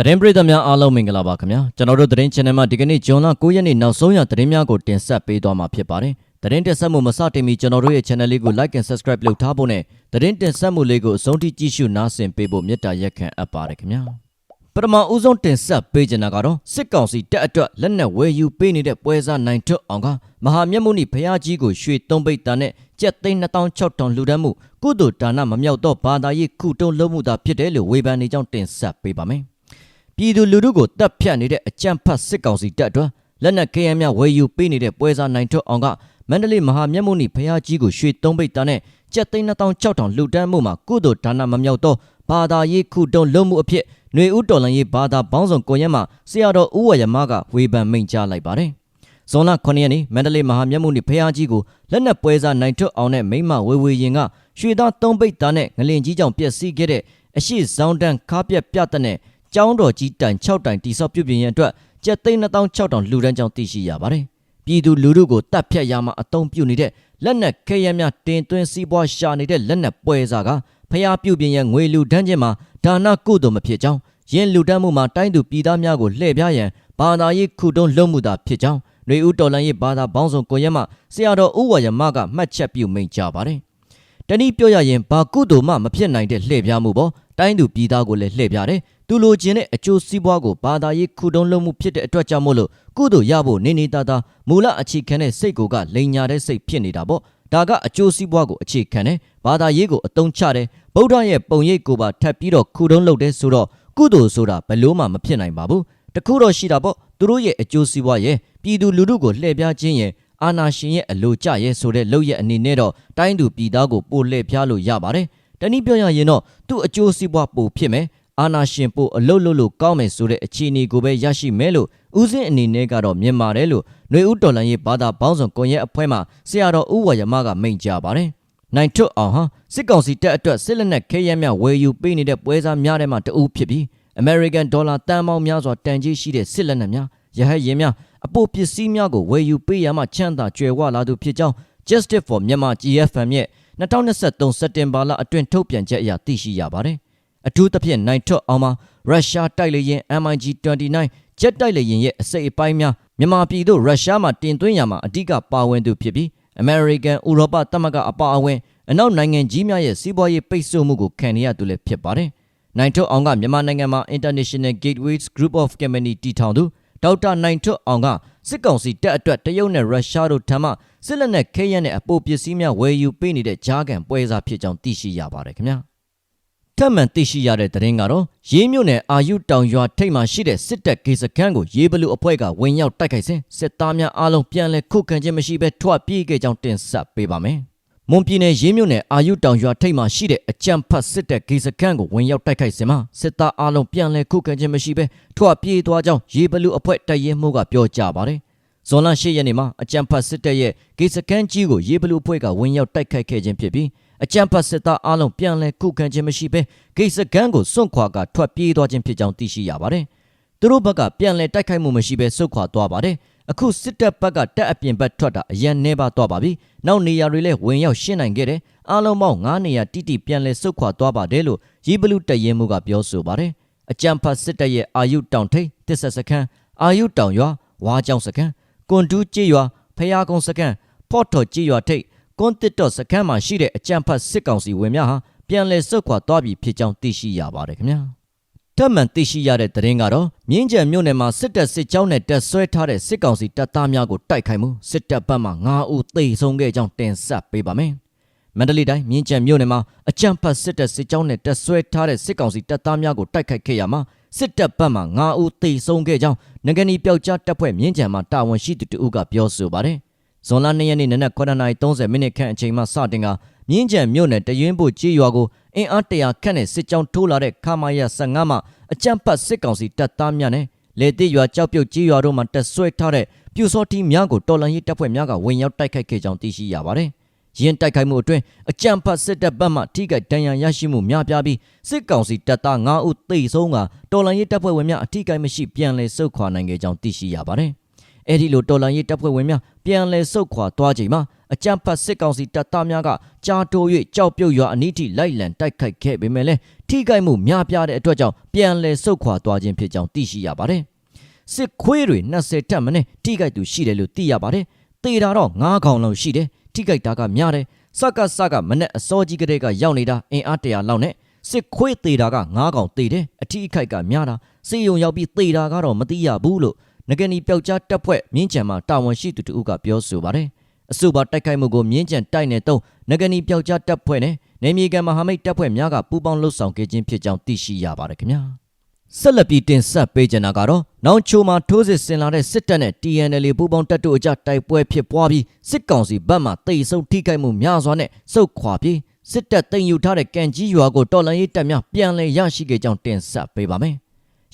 သတင်းပရိသတ်များအားလုံးမင်္ဂလာပါခင်ဗျာကျွန်တော်တို့သတင်း channel မှာဒီကနေ့ဂျွန်လ9ရက်နေ့နောက်ဆုံးရသတင်းများကိုတင်ဆက်ပေးသွားမှာဖြစ်ပါတယ်သတင်းတင်ဆက်မှုမစတင်မီကျွန်တော်တို့ရဲ့ channel လေးကို like and subscribe လုပ်ထားဖို့နဲ့သတင်းတင်ဆက်မှုလေးကိုအဆုံးထိကြည့်ရှုနားဆင်ပေးဖို့မေတ္တာရက်ခံအပ်ပါတယ်ခင်ဗျာပထမဦးဆုံးတင်ဆက်ပေးချင်တာကတော့စစ်ကောင်စီတက်အတွက်လက်နက်ဝယ်ယူပေးနေတဲ့ပွဲစားနိုင်ထွတ်အောင်ကမဟာမြတ်မုနိဖျားကြီးကိုရွှေသုံးပိတ်တာနဲ့ကျပ်သိန်း2600လှူဒန်းမှုကုသိုလ်ဒါနမမြောက်တော့ဘာသာရေးခုတုံးလုံးမှုသာဖြစ်တယ်လို့ဝေဖန်နေကြောင်းတင်ဆက်ပေးပါမယ် ပြည်သူလူထုကိုတပ်ဖြတ်နေတဲ့အကြမ်းဖက်စစ်ကောင်စီတပ်အတွက်လက်နက်ခဲယမ်းများဝယ်ယူပေးနေတဲ့ပွဲစားနိုင်ထွတ်အောင်ကမန္တလေးမဟာမြတ်မုနိဖျားကြီးကိုရွှေသုံးပိတ်တာနဲ့ကျပ်သိန်း2600လှူဒန်းမှုမှာကုသိုလ်ဒါနမမြောက်တော့ဘာသာရေးခုတုံးလုံးမှုအဖြစ်ຫນွေဦးတော်လန်ရေးဘာသာပေါင်းစုံကိုရဲမှာဆရာတော်ဦးဝရမကဝေဖန်မိန့်ကြားလိုက်ပါတယ်။ဇွန်လ9ရက်နေ့မန္တလေးမဟာမြတ်မုနိဖျားကြီးကိုလက်နက်ပွဲစားနိုင်ထွတ်အောင်နဲ့မိမဝေဝေရင်ကရွှေသားသုံးပိတ်သားနဲ့ငလင်ကြီးကြောင့်ပျက်စီးခဲ့တဲ့အရှိဇောင်းတန်းခါပြက်ပြတ်တဲ့ ကျောင်းတော်ကြီးတိုင်6တိုင်တိဆောက်ပြုပြင်ရန်အတွက်ကျပ်သိန်း2600လှူဒန်းကြောင်းသိရှိရပါတယ်။ပြည်သူလူထုကိုတပ်ဖြတ်ရမှာအုံပြုနေတဲ့လက်နက်ခဲယမ်းများတင်သွင်းစီးပွားရှာနေတဲ့လက်နက်ပွဲစားကဖျားပြုပြင်ရန်ငွေလူဒန်းချင်းမှာဒါနကုသိုလ်မဖြစ်ကြောင်းယင်းလူဒန်းမှုမှာတိုင်းသူပြည်သားများကိုလှည့်ပြားရန်ဘာသာရေးခုတုံးလုံးမှုသာဖြစ်ကြောင်းຫນွေဦးတော်လန်ရေးဘာသာပေါင်းစုံကိုရဲမှဆရာတော်ဦးဝရမကမှတ်ချက်ပြုမိန့်ကြပါတယ်။တနည်းပြောရရင်ဘာကုသိုလ်မှမဖြစ်နိုင်တဲ့လှည့်ပြားမှုပေါ့တိုင်းသူပြည်သားကိုလည်းလှည့်ပြားတယ် သူလိုချင်တဲ့အကျိုးစီးပွားကိုဘာသာရေးခုတုံးလုံးမှုဖြစ်တဲ့အတွက်ကြောင့်မို့လို့ကုသိုလ်ရဖို့နေနေသားသားမူလအခြေခံတဲ့စိတ်ကိုကလိန်ညာတဲ့စိတ်ဖြစ်နေတာပေါ့ဒါကအကျိုးစီးပွားကိုအခြေခံတယ်ဘာသာရေးကိုအတုံးချတယ်ဗုဒ္ဓရဲ့ပုံရိပ်ကိုပါထပ်ပြီးတော့ခုတုံးလုပ်တယ်ဆိုတော့ကုသိုလ်ဆိုတာဘလို့မှမဖြစ်နိုင်ပါဘူးတခုတော့ရှိတာပေါ့သူတို့ရဲ့အကျိုးစီးပွားရဲ့ပြည်သူလူထုကိုလှည့်ပြားခြင်းရဲ့အာနာရှင်ရဲ့အလိုကျရဲ့ဆိုတဲ့လုပ်ရဲ့အနေနဲ့တော့တိုင်းသူပြည်သားကိုပို့လှည့်ပြားလို့ရပါတယ်တနည်းပြောရရင်တော့သူ့အကျိုးစီးပွားပိုဖြစ်မယ် အာနာရှင်ပို့အလုတ်လုတ်လို့ကောင်းမယ်ဆိုတဲ့အခြေအနေကိုပဲရရှိမယ်လို့ဦးစင်းအနေနဲ့ကတော့မြင်ပါတယ်လို့ຫນွေဦးတော်လန်ရေးဘာသာပေါင်းစုံကွန်ရက်အဖွဲ့မှဆရာတော်ဦးဝရမကမိန့်ကြားပါတယ်။နိုင်ထွတ်အောင်ဟာစစ်ကောင်စီတပ်အတွက်စစ်လက်နက်ခဲယမ်းများဝယ်ယူပေးနေတဲ့ပွဲစားများထဲမှာတဦးဖြစ်ပြီး American Dollar တန်ပေါင်းများစွာတန်ကြီးရှိတဲ့စစ်လက်နက်များရဟတ်ရင်များအပိုပစ္စည်းများကိုဝယ်ယူပေးရမှချမ်းသာကြွယ်ဝလာသူဖြစ်ကြောင်း Justice for Myanmar GFM ရဲ့2023စက်တင်ဘာလအတွင်းထုတ်ပြန်ချက်အရသိရှိရပါတယ်။ အထူးသဖြင့်နိုင်ထွတ်အောင်မှာရုရှားတိုက်လေယာဉ် MiG-29 ဂျက်တိုက်လေယာဉ်ရဲ့အစိတ်အပိုင်းများမြန်မာပြည်သို့ရုရှားမှတင်သွင်းရမှာအဓိကပါဝင်သူဖြစ်ပြီး American ဥရောပသမဂ္ဂအပါအဝင်အနောက်နိုင်ငံကြီးများရဲ့စီးပွားရေးပိတ်ဆို့မှုကိုခံနေရသူလည်းဖြစ်ပါတယ်။နိုင်ထွတ်အောင်ကမြန်မာနိုင်ငံမှာ International Gateways Group of Company တည်ထောင်သူဒေါက်တာနိုင်ထွတ်အောင်ကစစ်ကောင်စီတပ်အတွက်တရုတ်နဲ့ရုရှားတို့ထံမှစစ်လက်နက်ခဲယမ်းနဲ့အပိုပစ္စည်းများဝယ်ယူပေးနေတဲ့ဂျားကန်ပွဲစားဖြစ်ကြောင်းသိရှိရပါတယ်ခင်ဗျာ ထပ်မံသိရှိရတဲ့သတင်းကတော့ရေးမြို့နယ်အာယုတောင်ရွာထိပ်မှာရှိတဲ့စစ်တပ်ဂေစခန်းကိုရေးဘလူအဖွဲ့ကဝင်ရောက်တိုက်ခိုက်စဉ်စစ်သားများအားလုံးပြန်လည်ခုခံခြင်းမရှိဘဲထွက်ပြေးခဲ့ကြောင်းတင်ဆက်ပေးပါမယ်မွန်ပြည်နယ်ရေးမြို့နယ်အာယုတောင်ရွာထိပ်မှာရှိတဲ့အကြံဖတ်စစ်တပ်ဂေစခန်းကိုဝင်ရောက်တိုက်ခိုက်စဉ်မှာစစ်သားအားလုံးပြန်လည်ခုခံခြင်းမရှိဘဲထွက်ပြေးသွားကြောင်းရေးဘလူအဖွဲ့တပ်ရင်းမှုကပြောကြားပါတယ်ဇွန်လ၈ရက်နေ့မှာအကြံဖတ်စစ်တပ်ရဲ့ဂေစခန်းကြီးကိုရေးဘလူအဖွဲ့ကဝင်ရောက်တိုက်ခိုက်ခဲ့ခြင်းဖြစ်ပြီး အကြံဖတ်စစ်သားအားလုံးပြန်လည်ခုခံခြင်းမရှိဘဲဂိတ်စကန်းကိုစွန့်ခွာကထွက်ပြေးသွားခြင်းဖြစ်ကြောင်းသိရှိရပါတယ်။သူတို့ဘက်ကပြန်လည်တိုက်ခိုက်မှုမရှိဘဲစွန့်ခွာသွားပါတယ်။အခုစစ်တပ်ဘက်ကတက်အပြင်ဘက်ထွက်တာအရန်နှဲပါသွားပါပြီ။နောက်နေရာတွေလည်းဝင်ရောက်ရှင်းနိုင်ခဲ့တယ်။အားလုံးပေါင်း9နေရာတိတိပြန်လည်စွန့်ခွာသွားပါတယ်လို့ရီဘလူတရင်မှုကပြောဆိုပါတယ်။အကြံဖတ်စစ်တပ်ရဲ့အာယုတောင်ထိပ်တစ်ဆက်စခန်းအာယုတောင်ရွာဝါကြောင်စခန်းကွန်တူးကြေးရွာဖျားကုန်းစခန်းဖော့တော်ကြေးရွာထိပ် ကွန်တစ်တော့စခန်းမှာရှိတဲ့အကြံဖတ်စစ်ကောင်စီဝင်များဟာပြန်လည်ဆုတ်ခွာသွားပြီဖြစ်ကြောင်းသိရှိရပါတယ်ခင်ဗျာတမန်သိရှိရတဲ့သတင်းကတော့မြင်းကြံမြို့နယ်မှာစစ်တပ်စစ်ကြောင်းနဲ့တပ်ဆွဲထားတဲ့စစ်ကောင်စီတပ်သားများကိုတိုက်ခိုက်မှုစစ်တပ်ဘက်မှ9ဦးသေဆုံးခဲ့ကြောင်းတင်ဆက်ပေးပါမယ်မန္တလေးတိုင်းမြင်းကြံမြို့နယ်မှာအကြံဖတ်စစ်တပ်စစ်ကြောင်းနဲ့တပ်ဆွဲထားတဲ့စစ်ကောင်စီတပ်သားများကိုတိုက်ခိုက်ခဲ့ရမှာစစ်တပ်ဘက်မှ9ဦးသေဆုံးခဲ့ကြောင်းငကနီပျောက်ကြားတပ်ဖွဲ့မြင်းကြံမှာတာဝန်ရှိသူတို့ကပြောဆိုပါတယ် ဇွန်လ2ရက်နေ့နနက်9:30မိနစ်ခန့်အချိန်မှစတင်ကမြင်းကြံမြို့နယ်တရင်ဖို့ကြေးရွာကိုအင်အားတရာခန့်နဲ့စစ်ကြောင်းထိုးလာတဲ့ခမာယာ15မှအကြမ်းဖက်စစ်ကောင်စီတပ်သားများနဲ့လေတိရွာကြောက်ပြုတ်ကြေးရွာတို့မှတက်ဆွဲထားတဲ့ပြူစောတီများကိုတော်လန်ရေးတပ်ဖွဲ့များကဝင်ရောက်တိုက်ခိုက်ခဲ့ကြောင်းသိရှိရပါတယ်။ယင်းတိုက်ခိုက်မှုအတွင်းအကြမ်းဖက်စစ်တပ်ဘက်မှထိခိုက်ဒဏ်ရာရရှိမှုများပြားပြီးစစ်ကောင်စီတပ်သား9ဦးသေဆုံးကတော်လန်ရေးတပ်ဖွဲ့ဝင်များအထိခိုက်မရှိပြန်လည်ဆုတ်ခွာနိုင်ခဲ့ကြောင်းသိရှိရပါတယ်။ အဲ့ဒီလိုတော်လန်ရေးတပ်ဖွဲ့ဝင်များပြန်လည်ဆုတ်ခွာသွားချိန်မှာအကြမ်းဖက်စစ်ကောင်စီတပ်သားများကကြားတိုး၍ကြောက်ပြုတ်ရွာအနီးထိလိုက်လံတိုက်ခိုက်ခဲ့ပေမဲ့လည်းထိခိုက်မှုများပြားတဲ့အတွက်ကြောင့်ပြန်လည်ဆုတ်ခွာသွားခြင်းဖြစ်ကြောင်းသိရှိရပါတယ်။စစ်ခွေးတွေ20တက်မနဲ့ထိခိုက်သူရှိတယ်လို့သိရပါတယ်။တေတာတော့9ခေါင်လောက်ရှိတယ်။ထိခိုက်တာကများတယ်။စကစကမနဲ့အစောကြီးကလေးကရောက်နေတာအင်အား100လောက်နဲ့စစ်ခွေးတေတာက9ကောင်တေတယ်။အထိအခိုက်ကများတာစေယုံရောက်ပြီးတေတာကတော့မသိရဘူးလို့ ငကနီပျောက်ကြားတပ်ဖွဲ့မြင်းကြံမှာတာဝန်ရှိသူတူကပြောဆိုပါတယ်။အဆိုပါတိုက်ခိုက်မှုကိုမြင်းကြံတိုက်နေတော့ငကနီပျောက်ကြားတပ်ဖွဲ့နဲ့နေမြေကန်မဟာမိတ်တပ်ဖွဲ့များကပူးပေါင်းလှုပ်ဆောင်ခဲ့ခြင်းဖြစ်ကြောင်းသိရှိရပါတယ်ခင်ဗျာဆက်လက်ပြီးတင်ဆက်ပေးကြတာကတော့နောင်ချိုမှာထိုးစစ်ဆင်လာတဲ့စစ်တပ်နဲ့ TNL ပူးပေါင်းတပ်တို့အကြတိုက်ပွဲဖြစ်ပွားပြီးစစ်ကောင်စီဘက်မှတိတ်ဆုံထိခိုက်မှုများစွာနဲ့စုတ်ခွာပြီးစစ်တပ်တင်ယူထားတဲ့ကန်ကြီးရွာကိုတော်လန်ရေးတပ်များပြန်လည်ရရှိခဲ့ကြောင်းတင်ဆက်ပေးပါမယ်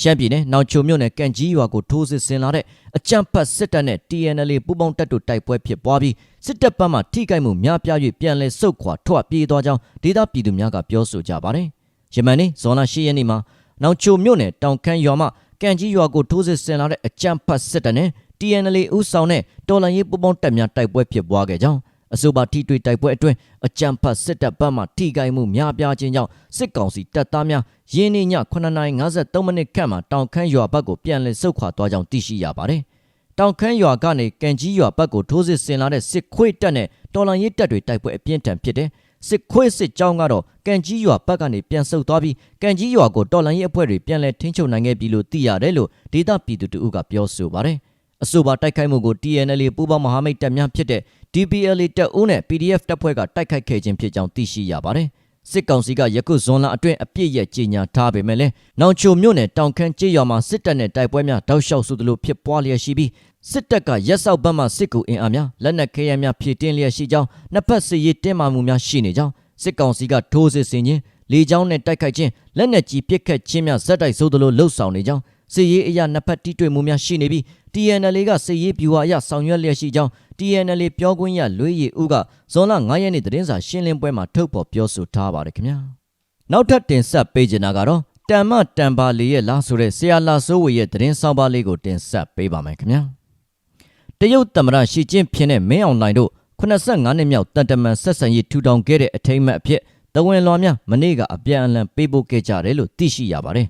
ရှမ်းပြည်နယ်နောင်ချိုမြို့နယ်ကန်ကြီးရွာကိုထိုးစစ်ဆင်လာတဲ့အကြမ်းဖက်စစ်တပ်နဲ့ TNL ပူးပေါင်းတပ်တို့တိုက်ပွဲဖြစ်ပွားပြီးစစ်တပ်ဘက်မှထိခိုက်မှုများပြား၍ပြန်လည်ဆုတ်ခွာထွက်ပြေးသွားကြောင်းဒေသပြည်သူများကပြောဆိုကြပါတယ်။ယမန်နေ့ဇွန်လ10ရက်နေ့မှာနောင်ချိုမြို့နယ်တောင်ခမ်းရွာမှကန်ကြီးရွာကိုထိုးစစ်ဆင်လာတဲ့အကြမ်းဖက်စစ်တပ်နဲ့ TNL ဦးဆောင်တဲ့တော်လှန်ရေးပူးပေါင်းတပ်များတိုက်ပွဲဖြစ်ပွားခဲ့ကြောင်း အဆိုပါထိတွေ့တိုက်ပွဲအတွင်းအကြမ်းဖက်စစ်တပ်ဘက်မှထိခိုက်မှုများပြားခြင်းကြောင့်စစ်ကောင်စီတပ်သားများရင်းနှီးည9:53မိနစ်ခန့်မှာတောင်ခမ်းရွာဘက်ကိုပြန်လည်ဆုတ်ခွာသွားကြောင်းသိရှိရပါတယ်။တောင်ခမ်းရွာကနေကန်ကြီးရွာဘက်ကိုထိုးစစ်ဆင်လာတဲ့စစ်ခွေးတပ်နဲ့တော်လန်ရေးတပ်တွေတိုက်ပွဲအပြင်းထန်ဖြစ်တဲ့စစ်ခွေးစစ်ကြောင်းကတော့ကန်ကြီးရွာဘက်ကနေပြန်ဆုတ်သွားပြီးကန်ကြီးရွာကိုတော်လန်ရေးအဖွဲ့တွေပြန်လည်ထိန်းချုပ်နိုင်ခဲ့ပြီလို့သိရတယ်လို့ဒေသပြည်သူတို့ကပြောဆိုပါတယ်။ အဆိုပါတိုက်ခိုက်မှုကို TNL ပူးပေါင်းမဟာမိတ်တပ်များဖြစ်တဲ့ DPLA တပ်ဦးနဲ့ PDF တပ်ဖွဲ့ကတိုက်ခိုက်ခဲ့ခြင်းဖြစ်ကြောင်းသိရှိရပါတယ်။စစ်ကောင်စီကယခုဇွန်လအတွင်းအပြစ်ရဲ့ကြေညာထားပေမဲ့လည်းနောင်ချိုမြို့နယ်တောင်ခမ်းကျေးရွာမှာစစ်တပ်နဲ့တိုက်ပွဲများတောက်လျှောက်ဆိုသလိုဖြစ်ပွားလျက်ရှိပြီးစစ်တပ်ကရက်စောက်ဘက်မှစစ်ကူအင်အားများလက်နက်ခဲယမ်းများဖြည့်တင်းလျက်ရှိကြောင်းနှစ်ဖက်စစ်ရေးတင်းမာမှုများရှိနေကြောင်းစစ်ကောင်စီကထိုးစစ်ဆင်ခြင်းလေကြောင်းနဲ့တိုက်ခိုက်ခြင်းလက်နက်ကြီးပစ်ခတ်ခြင်းများဇက်တိုက်ဆိုသလိုလှုပ်ဆောင်နေကြောင်း စစ်ရေးအရာနှစ်ဖက်တိတွေ့မှုများရှိနေပြီး TNL ကစစ်ရေးဗျူဟာအရဆောင်ရွက်လျက်ရှိကြောင်း TNL ပြောခွင့်ရလွေးရည်ဦးကဇွန်လ9ရက်နေ့သတင်းစာရှင်းလင်းပွဲမှာထုတ်ဖော်ပြောဆိုထားပါတယ်ခင်ဗျာနောက်ထပ်တင်ဆက်ပေးချင်တာကတော့တမ်မတမ်ပါလီရဲ့လားဆိုတဲ့ဆရာလာစိုးဝေရဲ့သတင်းဆောင်ပါလေးကိုတင်ဆက်ပေးပါမယ်ခင်ဗျာတရုတ်သမ္မတရှီကျင်းဖျင်နဲ့မင်းအောင်လှိုင်တို့85နှစ်မြောက်တန်တမန်ဆက်ဆံရေးထူထောင်ခဲ့တဲ့အထိမ်းအမှတ်အဖြစ်တဝင်လွန်များမနေ့ကအပြန်အလှန်ပေးပို့ခဲ့ကြတယ်လို့သိရှိရပါတယ်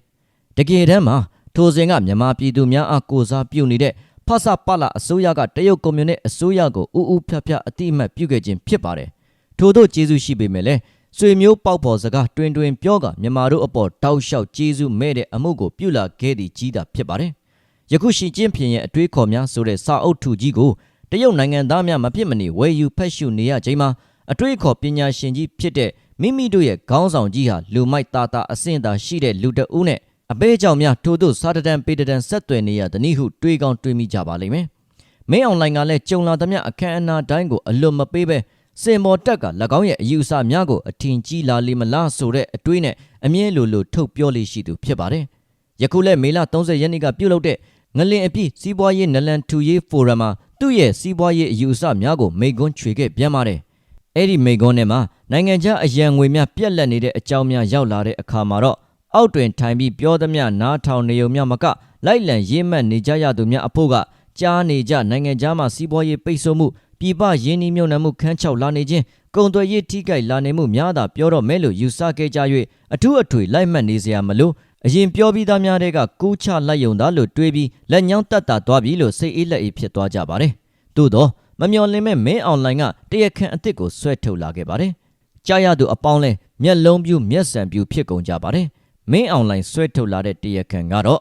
တကယ်တမ်းမှာ ထိုစဉ်ကမြန်မာပြည်သူများအားကိုစားပြုနေတဲ့ဖဆပလအစိုးရကတရုတ်ကွန်မြူနစ်အစိုးရကိုအူအူဖြတ်ဖြတ်အတိအမှတ်ပြုခဲ့ခြင်းဖြစ်ပါတယ်။ထို့သောကျေးဇူးရှိပေမဲ့လည်းဆွေမျိုးပေါက်ဖော်စကားတွင်တွင်ပြောကမြန်မာတို့အပေါ်တောက်လျှောက်ကျေးဇူးမဲ့တဲ့အမှုကိုပြုလာခဲ့သည့်ကြီးတာဖြစ်ပါတယ်။ယခုရှိချင်းဖြင်ရဲ့အတွေးခေါ်များဆိုတဲ့စာအုပ်ထုကြီးကိုတရုတ်နိုင်ငံသားများမဖြစ်မနေဝယ်ယူဖက်ရှုနေရချိန်မှာအတွေးခေါ်ပညာရှင်ကြီးဖြစ်တဲ့မိမိတို့ရဲ့ခေါင်းဆောင်ကြီးဟာလူမိုက်သားသားအဆင့်သာရှိတဲ့လူတအုပ်နဲ့ အပဲကြောင့်များထို့သို့စာတတန်ပေတတန်ဆက်သွယ်နေရသည်နည်းဟုတွေးကောင်းတွေးမိကြပါလိမ့်မယ်။မင်းအောင်လိုင်ကလည်းကြုံလာသမျှအခမ်းအနားတိုင်းကိုအလွတ်မပေးပဲစင်မော်တက်က၎င်းရဲ့အယူအဆများကိုအထင်ကြီးလာလိမလားဆိုတဲ့အတွေးနဲ့အမြဲလိုလိုထုတ်ပြောလေးရှိသူဖြစ်ပါတယ်။ယခုလည်းမေလ30ရက်နေ့ကပြုလုပ်တဲ့ငလင်အပြည့်စီးပွားရေးနလန်ထူရေးဖိုရမ်မှာသူ့ရဲ့စီးပွားရေးအယူအဆများကိုမိကွန်းချွေခဲ့ပြန်ပါတယ်။အဲ့ဒီမိကွန်းထဲမှာနိုင်ငံခြားအရန်ငွေများပြက်လက်နေတဲ့အကြောင်းများရောက်လာတဲ့အခါမှာတော့ အောက်တွင်ထိုင်ပြီးပြောသမျှနားထောင်နေုံမျှမကလိုက်လံရေးမှတ်နေကြရသူများအဖို့ကကြားနေကြနိုင်ငံသားမှစီးပွားရေးပိတ်ဆို့မှုပြည်ပရင်းနှီးမြှုပ်နှံမှုခန်းချောက်လာနေခြင်းကုန်သွယ်ရေးထိခိုက်လာနေမှုများသာပြောတော့မဲလို့ယူဆခဲ့ကြ၍အထူးအထွေလိုက်မှတ်နေစရာမလိုအရင်ပြောပြီးသားများတဲ့ကကူးချလိုက်ယုံသားလို့တွေးပြီးလက်ညောင်းတက်တာသွားပြီလို့စိတ်အေးလက်အေးဖြစ်သွားကြပါတယ်။သို့တော့မမျော်လင့်မဲ့မင်းအွန်လိုင်းကတရခန့်အစ်စ်ကိုဆွဲထုတ်လာခဲ့ပါတယ်။ကြားရသူအပေါင်းလဲမျက်လုံးပြူမျက်စံပြူဖြစ်ကုန်ကြပါတယ်။ မင်းအွန်လိုင်းဆွဲထုတ်လာတဲ့တရားခံကတော့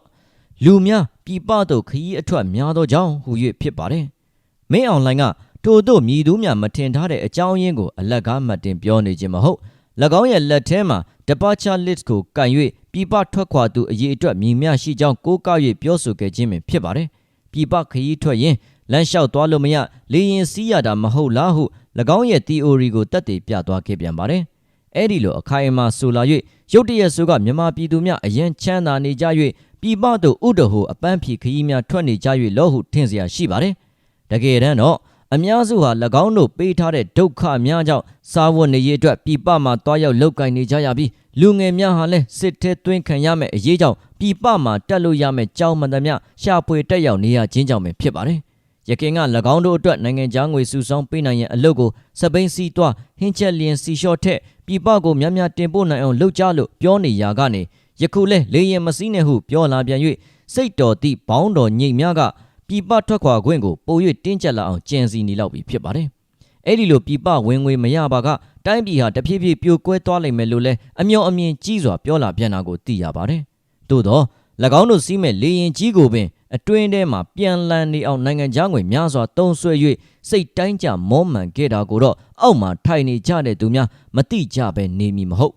လူများပြည်ပသို့ခရီးအထွက်များသောကြောင့်ဟူ၍ဖြစ်ပါတယ်။မင်းအွန်လိုင်းကထို့သို့မြည်သူများမထင်ထားတဲ့အကြောင်းရင်းကိုအလကားမှတ်တင်ပြောနေခြင်းမဟုတ်၎င်းရဲ့လက်ထဲမှာ departure list ကိုကန်၍ပြည်ပထွက်ခွာသူအရေးအတွက်မြည်များရှိကြောင်းကိုးကား၍ပြောဆိုခဲ့ခြင်းပင်ဖြစ်ပါတယ်။ပြည်ပခရီးထွက်ရင်လမ်းလျှောက်သွားလို့မရလေရင်စီးရတာမဟုတ်လားဟု၎င်းရဲ့ theory ကိုတက်တည်ပြသွားခဲ့ပြန်ပါတယ်။ အဲ့ဒီလိုအခိုင်အမာဆိုလာ၍ရုတ်တရက်ဆိုကမြန်မာပြည်သူများအယံချမ်းသာနေကြ၍ပြည်ပသို့ဥဒဟိုအပန်းဖြေခရီးများထွက်နေကြ၍လောဟုထင်เสียရှိပါတယ်။တကယ်တမ်းတော့အများစုဟာ၎င်းတို့ပေးထားတဲ့ဒုက္ခများကြောင့်စားဝတ်နေရေးအတွက်ပြည်ပမှာတွားရောက်လောက်ကင်နေကြရပြီးလူငယ်များဟာလည်းစစ်ထဲသွင်းခံရမယ့်အရေးကြောင့်ပြည်ပမှာတက်လို့ရမယ့်ကြောင်းမှန်သမျှရှာဖွေတက်ရောက်နေရခြင်းကြောင့်ပဲဖြစ်ပါတယ်။ ရခင်က၎င်းတို့အတွက်နိုင်ငံခြားငွေစုဆောင်းပေးနိုင်ရန်အလုပ်ကိုစပိန်စီတွားဟင်းချက်လျင်စီလျှော့ထက် ပြည်ပကိုများများတင်ပို့နိုင်အောင်လုပ်ကြလို့ပြောနေရာကနေယခုလဲလေရင်မစည်းနဲ့ဟုပြောလာပြန်၍စိတ်တော်သည့်ဘောင်းတော်ညိတ်များကပြည်ပထွက်ခွာခွင့်ကိုပို၍တင်းကျပ်လာအောင်ကြံစီနေလောက်ပြီဖြစ်ပါတယ်။အဲ့ဒီလိုပြည်ပဝင်ငွေမရပါကတိုင်းပြည်ဟာတဖြည်းဖြည်းပြိုကွဲသွားလိမ့်မယ်လို့လဲအမျှော်အမြင်ကြီးစွာပြောလာပြန်တာကိုသိရပါတယ်။သို့တော့၎င်းတို့စီးမဲ့လေရင်ကြီးကိုပင် အတွင်းထဲမှာပြန်လည်နေအောင်နိုင်ငံခြားငွေများစွာတုံးဆွဲ၍စိတ်တိုင်းကြမောမှန်ခဲ့တာကိုတော့အောက်မှာထိုင်နေကြတဲ့သူများမတိကြပဲနေမည်မဟုတ်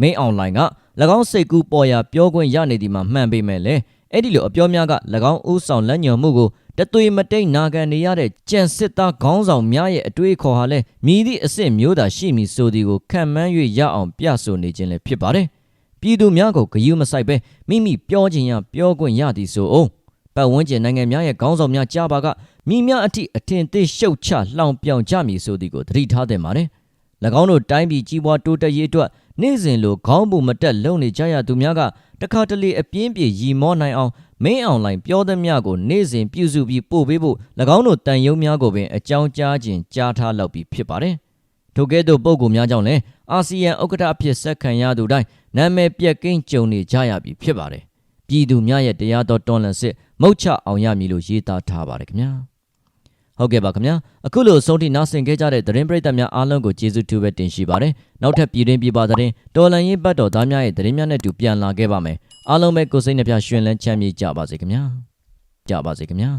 မင်းအွန်လိုင်းက၎င်းစိတ်ကူးပေါ်ရာပြောခွင့်ရနေဒီမှာမှန်ပေမဲ့လေအဲ့ဒီလိုအပြောများက၎င်းဦးဆောင်လက်ညှော်မှုကိုတသွေမတိတ်နာခံနေရတဲ့ကြံစစ်သားခေါင်းဆောင်များရဲ့အတွေးခေါ်ဟာလဲမြည်သည့်အစ်စ်မျိုးသာရှိမည်ဆိုသည်ကိုခံမှန်း၍ရအောင်ပြဆိုနေခြင်းလည်းဖြစ်ပါတယ်ပြည်သူများကိုဂယုမဆိုင်ပဲမိမိပြောခြင်းရပြောခွင့်ရသည်ဆိုအောင် ပတ်ဝန်းကျင်နိုင်ငံများရဲ့ခေါင်းဆောင်များကြားပါကမိများအထိအထင်သေးရှုတ်ချလှောင်ပြောင်ကြမည်ဆိုသည်ကိုသတိထားသင့်ပါတယ်၎င်းတို့တိုင်းပြည်ကြီးပွားတိုးတက်ရေးအတွက်နေ့စဉ်လိုခေါင်းပူမတက်လုံနေကြရသူများကတခါတလေအပြင်းပြေရီမောနိုင်အောင်မင်းအောင်လိုင်းပြောသည်များကိုနေ့စဉ်ပြုစုပြီးပို့ပေးဖို့၎င်းတို့တန်ယုံများကိုပင်အကြောင်းကြားခြင်းကြားထားလောက်ပြီးဖြစ်ပါတယ်။ထိုကဲ့သို့ပုံကူများကြောင့်လည်းအာဆီယံဥက္ကဋ္ဌအဖြစ်ဆက်ခံရသူတိုင်းနာမည်ပြက်ကင်းကြုံနေကြရပြီဖြစ်ပါတယ်။ ပြည်သူများရဲ့တရားတော်တွန်းလှန်စစ်မုတ်ချအောင်ရမည်လို့ရေးသားထားပါတယ်ခင်ဗျာ။ဟုတ်ကဲ့ပါခင်ဗျာအခုလိုဆုံးထိနားဆင်ခဲ့ကြတဲ့သတင်းပရိသတ်များအားလုံးကိုကျေးဇူးတူပဲတင်ရှိပါတယ်နောက်ထပ်ပြည်တွင်းပြည်ပသတင်းတော်လန်ရေးဘတ်တော်သားများရဲ့သတင်းများနဲ့တူပြန်လာခဲ့ပါမယ်အားလုံးပဲကိုယ်စိတ်နှပြရှင်လန်းချမ်းမြေ့ကြပါစေခင်ဗျာကြပါစေခင်ဗျာ